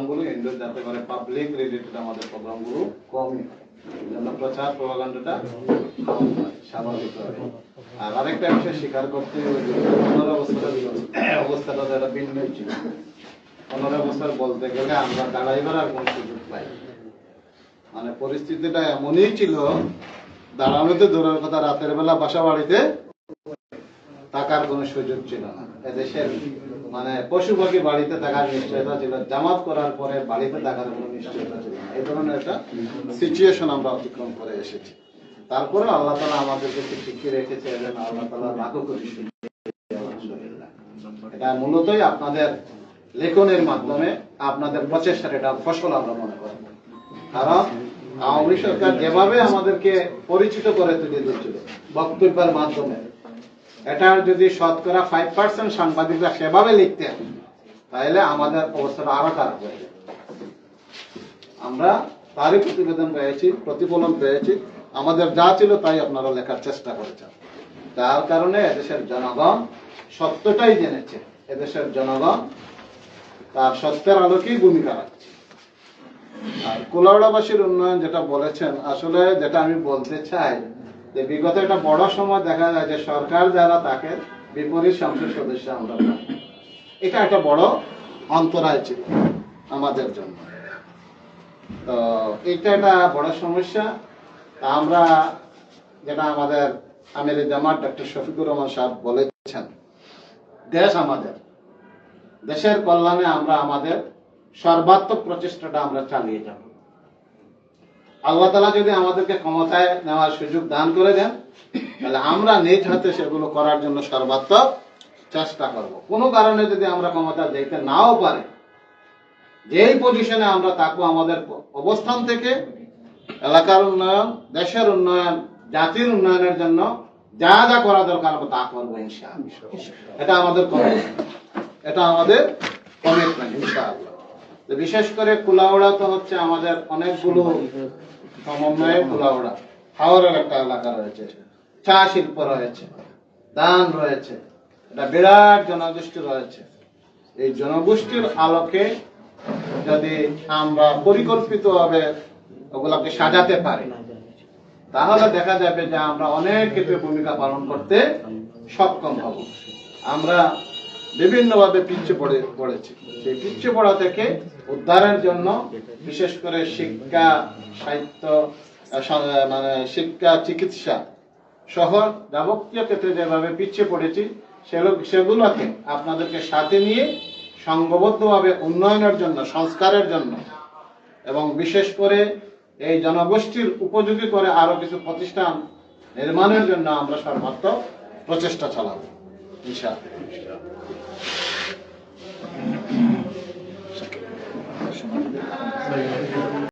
প্রোগ্রামগুলো ইনডোর যাতে করে পাবলিক রিলেটেড আমাদের প্রোগ্রামগুলো কমই হয়। প্রচার প্রভাকাণ্ডটা স্বাভাবিকভাবে আর আরেকটা বিষয় স্বীকার করতে হবে বছরের অবস্থাটা তো একটা ভিন্ন ছিল। পনেরো বছর বলতে গেলে আমরা দাঁড়াইবার আর কোনো সুযোগ পাই। মানে পরিস্থিতিটা এমনই ছিল দাঁড়ানোতে দূরের কথা, রাতের বেলা বাসা বাড়িতে থাকার কোনো সুযোগ ছিল না। এদেশের মানে পশু পাখি বাড়িতে থাকার নিশ্চয়তা ছিল, জামাত করার পরে বাড়িতে থাকার কোনো নিশ্চয়তা ছিল এই ধরনের একটা সিচুয়েশন আমরা অতিক্রম করে এসেছি। তারপরে আল্লাহ তালা আমাদেরকে শিখিয়ে রেখেছে এবং আল্লাহ তালা লাখো করি এটা মূলতই আপনাদের লেখনের মাধ্যমে, আপনাদের প্রচেষ্টার এটা ফসল আমরা মনে করি। কারণ আওয়ামী সরকার যেভাবে আমাদেরকে পরিচিত করে তুলে দিচ্ছিল বক্তব্যের মাধ্যমে এটার যদি শতকরা ফাইভ পার্সেন্ট সাংবাদিকরা সেভাবে লিখতেন তাহলে আমাদের অবস্থাটা আরও খারাপ হয়ে যেত আমরা তারই প্রতিবেদন পেয়েছি, প্রতিফলন পেয়েছি। আমাদের যা ছিল তাই আপনারা লেখার চেষ্টা করেছেন। তার কারণে এদেশের জনগণ সত্যটাই জেনেছে। এদেশের জনগণ তার সত্যের আলোকেই ভূমিকা রাখছে। আর কুলাউড়াবাসীর উন্নয়ন যেটা বলেছেন, আসলে যেটা আমি বলতে চাই যে বিগত একটা বড় সময় দেখা যায় যে সরকার যারা তাকে বিপরীত সংসদ সদস্য আমরা এটা একটা বড় অন্তরায় ছিল আমাদের জন্য। তো এটা একটা বড় সমস্যা। আমরা যেটা আমাদের আমির জামাত ডক্টর শফিকুর রহমান সাহেব বলেছেন, দেশ আমাদের, দেশের কল্যাণে আমরা আমাদের সর্বাত্মক প্রচেষ্টাটা আমরা চালিয়ে যাব। আল্লাহ তালা যদি আমাদেরকে ক্ষমতায় নেওয়ার সুযোগ দান করে দেন, তাহলে আমরা নিজ হাতে সেগুলো করার জন্য সর্বাত্মক চেষ্টা করব কোনো কারণে যদি আমরা ক্ষমতা যেতে নাও পারে, যেই পজিশনে আমরা থাকব, আমাদের অবস্থান থেকে এলাকার উন্নয়ন, দেশের উন্নয়ন, জাতির উন্নয়নের জন্য যা যা করা দরকার আমরা তা করব ইনশাআল্লাহ এটা আমাদের commitment। এটা আমাদের কমিটমেন্ট ইনশাআল্লাহ বিশেষ করে কুলাউড়া তো হচ্ছে আমাদের অনেকগুলো সমন্বয়ে কুলাউড়া। হাওড়ের একটা এলাকা রয়েছে। চা শিল্প রয়েছে, দান রয়েছে, এটা বিরাট জনগোষ্ঠী রয়েছে। এই জনগোষ্ঠীর আলোকে যদি আমরা পরিকল্পিতভাবে ওগুলাকে সাজাতে পারি, তাহলে দেখা যাবে যে আমরা অনেক ক্ষেত্রে ভূমিকা পালন করতে সক্ষম হব। আমরা বিভিন্নভাবে পিছিয়ে পড়ে, পড়েছি। সেই পিছিয়ে পড়া থেকে উদ্ধারের জন্য বিশেষ করে শিক্ষা, সাহিত্য মানে শিক্ষা, চিকিৎসা সহ যাবতীয় ক্ষেত্রে যেভাবে পিছিয়ে পড়েছি সেগুলো- সেগুলোকে আপনাদেরকে সাথে নিয়ে সংঘবদ্ধভাবে উন্নয়নের জন্য, সংস্কারের জন্য এবং বিশেষ করে এই জনগোষ্ঠীর উপযোগী করে আরও কিছু প্রতিষ্ঠান নির্মাণের জন্য আমরা সর্বাত্মক প্রচেষ্টা চালাবো। ইনশাআল্লাহ